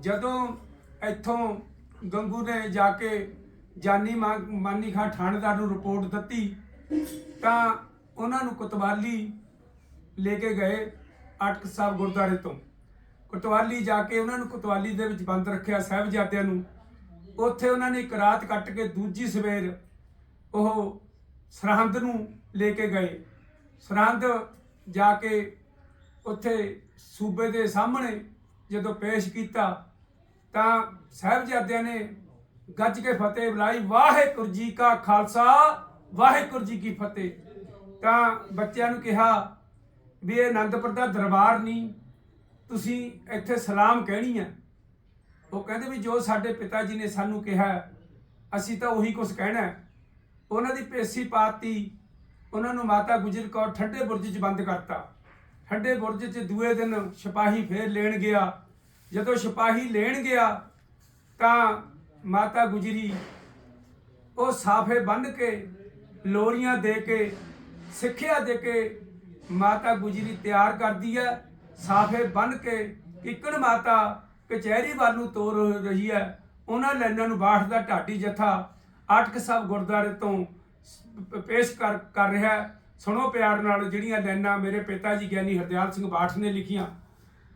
ਜਦੋਂ ਇੱਥੋਂ ਗੰਗੂ ਨੇ ਜਾ ਕੇ ਜਾਨੀ ਮਾ- ਮਾਨੀ ਖਾਂ ਥਾਣੇਦਾਰ ਨੂੰ ਰਿਪੋਰਟ ਦਿੱਤੀ, ਤਾਂ ਉਹਨਾਂ ਨੂੰ ਕੁਤਵਾਲੀ ਲੈ ਕੇ ਗਏ ਅਟਕ ਸਾਹਿਬ ਗੁਰਦੁਆਰੇ ਤੋਂ। ਕੁਤਵਾਲੀ ਜਾ ਕੇ ਉਹਨਾਂ ਨੂੰ ਕੁਤਵਾਲੀ ਦੇ ਵਿੱਚ ਬੰਦ ਰੱਖਿਆ ਸਾਹਿਬਜ਼ਾਦਿਆਂ ਨੂੰ। ਉੱਥੇ ਉਹਨਾਂ ਨੇ ਇੱਕ ਰਾਤ ਕੱਟ ਕੇ ਦੂਜੀ ਸਵੇਰ ਉਹ ਸਰਹੰਦ ਨੂੰ ਲੈ ਕੇ ਗਏ। ਸਰਹੰਦ ਜਾ ਕੇ ਉੱਥੇ ਸੂਬੇ ਦੇ ਸਾਹਮਣੇ ਜਦੋਂ ਪੇਸ਼ ਕੀਤਾ ਤਾਂ ਸਾਹਿਬਜ਼ਾਦਿਆਂ ਨੇ ਗੱਜ ਕੇ ਫਤਿਹ ਬੁਲਾਈ। ਵਾਹਿਗੁਰੂ ਜੀ ਕਾ ਖਾਲਸਾ, ਵਾਹਿਗੁਰੂ ਜੀ ਕੀ ਫਤਿਹ। ਤਾਂ ਬੱਚਿਆਂ ਨੂੰ ਕਿਹਾ ਵੀ ਇਹ ਅਨੰਦਪੁਰ ਦਾ ਦਰਬਾਰ ਨਹੀਂ, ਤੁਸੀਂ ਇੱਥੇ ਸਲਾਮ ਕਹਿਣੀ ਹੈ ਉਹ ਕਹਿੰਦੇ ਵੀ ਜੋ ਸਾਡੇ ਪਿਤਾ ਜੀ ਨੇ ਸਾਨੂੰ ਕਿਹਾ, ਅਸੀਂ ਤਾਂ ਉਹੀ ਕੁਝ ਕਹਿਣਾ ਉਹਨਾਂ ਦੀ ਪੇਸੀ ਪਾਤੀ, ਉਹਨਾਂ ਨੂੰ ਮਾਤਾ ਗੁਜਰ ਕੌਰ ਠੰਡੇ ਬੁਰਜ 'ਚ ਬੰਦ ਕਰਤਾ। ਠੰਡੇ ਬੁਰਜ 'ਚ ਦੂਏ ਦਿਨ ਸਿਪਾਹੀ ਫੇਰ ਲੈਣ ਗਿਆ। ਜਦੋਂ ਸਿਪਾਹੀ ਲੈਣ ਗਿਆ, ਤਾਂ ਮਾਤਾ ਗੁਜਰੀ ਉਹ ਸਾਫੇ ਬੰਨ ਕੇ, ਲੋਰੀਆਂ ਦੇ ਕੇ, ਸਿੱਖਿਆ ਦੇ ਕੇ ਮਾਤਾ ਗੁਜਰੀ ਤਿਆਰ ਕਰਦੀ ਹੈ ਸਾਫੇ ਬੰਨ ਕੇ ਕਿੱਕਣ ਮਾਤਾ ਕਚਹਿਰੀ ਵੱਲ ਨੂੰ ਤੋਰ ਰਹੀ ਹੈ ਉਹਨਾਂ ਲੈਣਾਂ ਨੂੰ ਬਾਠ ਦਾ ਢਾਡੀ ਜਥਾ ਆਟਕ ਸਾਹਿਬ ਗੁਰਦੁਆਰੇ ਤੋਂ ਪੇਸ਼ ਕਰ ਕਰ ਰਿਹਾ। ਸੁਣੋ ਪਿਆਰ ਨਾਲ ਜਿਹੜੀਆਂ ਲੈਣਾਂ ਮੇਰੇ ਪਿਤਾ ਜੀ ਗਿਆਨੀ ਹਰਦਿਆਲ ਸਿੰਘ ਬਾਠ ਨੇ ਲਿਖੀਆਂ।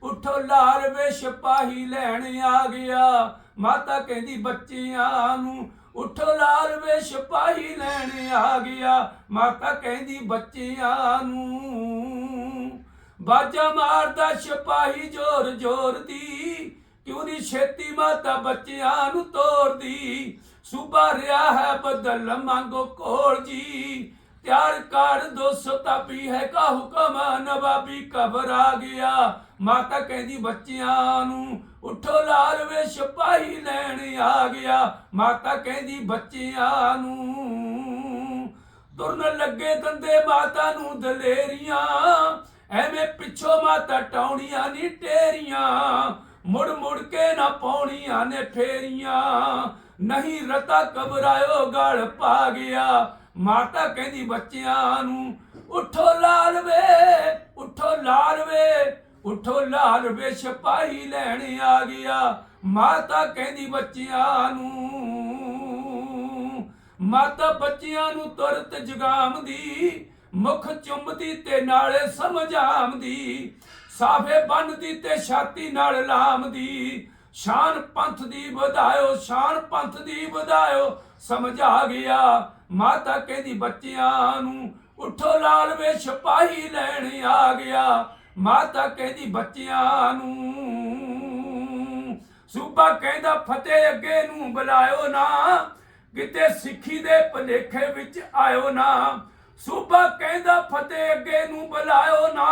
ਉਠੋ ਲਾਲ ਵੇ ਸਿਪਾਹੀ ਲੈਣ ਆ ਗਿਆ। ਮਾਤਾ ਕਹਿੰਦੀ ਬੱਚਿਆਂ ਨੂੰ, ਉਠੋ ਲਾਲ ਵੇ ਸਿਪਾਹੀ ਲੈਣ ਆ ਗਿਆ। ਮਾਤਾ ਕਹਿੰਦੀ ਬੱਚਿਆਂ ਨੂੰ, ਬਾਜਾ ਮਾਰਦਾ ਸਿਪਾਹੀ ਜ਼ੋਰ ਜ਼ੋਰ ਦੀ। ਕਿਉਂ ਨਹੀਂ ਛੇਤੀ ਮਾਤਾ ਬੱਚਿਆਂ ਨੂੰ ਤੋਰਦੀ? ਸੂਬਾ ਰਿਹਾ ਹੈ ਬਦਲ ਮੰਗੋ ਕੋਲ ਜੀ। ਤਿਆਰ ਕਰ 200 ਤਾਪੀ ਹੈ ਕਾ ਹੁਕਮ ਨਵਾਬੀ ਕਬਰ ਆ ਗਿਆ। ਮਾਤਾ ਕਹਿੰਦੀ ਬੱਚਿਆਂ ਨੂੰ ਉਠੋ ਲਾਲ ਵੇ ਸਿਪਾਹੀ ਲੈਣ ਆ ਗਿਆ। ਮਾਤਾ ਕਹਿੰਦੀ ਬੱਚਿਆਂ ਨੂੰ ਤੁਰਨ ਲੱਗੇ ਦੰਦੇ ਮਾਤਾ ਨੂੰ ਦਲੇਰੀਆਂ। ਐਵੇਂ ਪਿੱਛੋਂ ਮਾਤਾ ਟਾਉਣੀਆਂ ਨਹੀਂ ਟੇਰੀਆਂ। ਮੁੜ ਮੁੜ ਕੇ ਨਾ ਪਾਉਣੀਆਂ ਨੇ ਫੇਰੀਆਂ। ਨਹੀਂ ਰਤਾ ਕਬਰਾਇਓ ਗਲ ਪਾ ਗਿਆ। ਮਾਤਾ ਕਹਿੰਦੀ ਬੱਚਿਆਂ ਨੂੰ, ਉਠੋ ਲਾਲ ਵੇ, ਉਠੋ ਲਾਲ ਵੇ, ਉਠੋ ਲਾਲ ਵੇ, ਸਿਪਾਹੀ ਲੈਣ ਆ ਗਿਆ। ਮਾਤਾ ਕਹਿੰਦੀ ਬੱਚਿਆਂ ਨੂੰ, ਮਾਤਾ ਬੱਚਿਆਂ ਨੂੰ ਤੁਰਤ ਜਗਾਮਦੀ ਮੁਖ ਚੁੰਮਦੀ ਤੇ ਨਾਲੇ ਸਮਝਾਮਦੀ ਸਾਫੇ ਬੰਨਦੀ ਤੇ ਛਾਤੀ ਨਾਲ ਲਾਮਦੀ ਸ਼ਾਨ ਪੰਥ ਦੀ ਵਧਾਇਓ, ਸ਼ਾਨ ਪੰਥ ਦੀ ਵਧਾਇਓ। ਸਮਝ ਆ ਗਿਆ, ਮਾਤਾ ਕਹਿੰਦੀ ਬੱਚਿਆਂ ਨੂੰ, ਉਠੋ ਲਾਲ ਵੇ ਸਿਪਾਹੀ ਲੈਣ ਆ ਗਿਆ। ਮਾਤਾ ਕਹਿੰਦੀ ਬੱਚਿਆਂ ਨੂੰ, ਸੂਬਾ ਕਹਿੰਦਾ ਫਤਿਹ ਅੱਗੇ ਨੂੰ ਬੁਲਾਇਓ ਨਾ, ਕਿਤੇ ਸਿੱਖੀ ਦੇ ਭਲੇਖੇ ਵਿੱਚ ਆਇਓ ਨਾ। ਸੂਬਾ ਕਹਿੰਦਾ ਫਤਿਹ ਅੱਗੇ ਨੂੰ ਬੁਲਾਇਓ ਨਾ,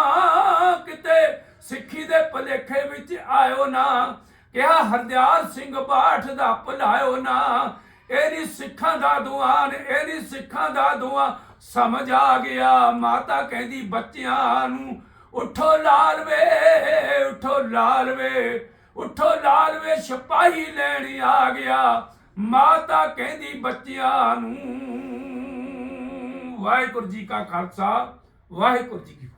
ਕਿਤੇ ਸਿੱਖੀ ਦੇ ਭਲੇਖੇ ਵਿੱਚ ਆਇਓ ਨਾ। ਕਿਹਾ, ਹਰਦਿਆਲ ਸਿੰਘ ਬਾਠ ਦਾ ਭੁਲਾਇਓ ਨਾ। ਇਹਦੀ ਸਿੱਖਾਂ ਦਾ ਦੁਆਨ ਇਹਦੀ ਸਿੱਖਾਂ ਦਾ ਦੁਆ ਸਮਝ ਆ ਗਿਆ, ਮਾਤਾ ਕਹਿੰਦੀ, ਬੱਚਿਆਂ ਨੂੰ, ਉਠੋ ਲਾਲ ਵੇ, ਉਠੋ ਲਾਲ ਵੇ, ਉਠੋ ਲਾਲ ਵੇ, ਸਿਪਾਹੀ ਲੈਣ ਆ ਗਿਆ। ਮਾਤਾ ਕਹਿੰਦੀ, ਬੱਚਿਆਂ ਨੂੰ, ਵਾਹਿਗੁਰੂ ਜੀ ਕਾ ਖਾਲਸਾ, ਵਾਹਿਗੁਰੂ ਜੀ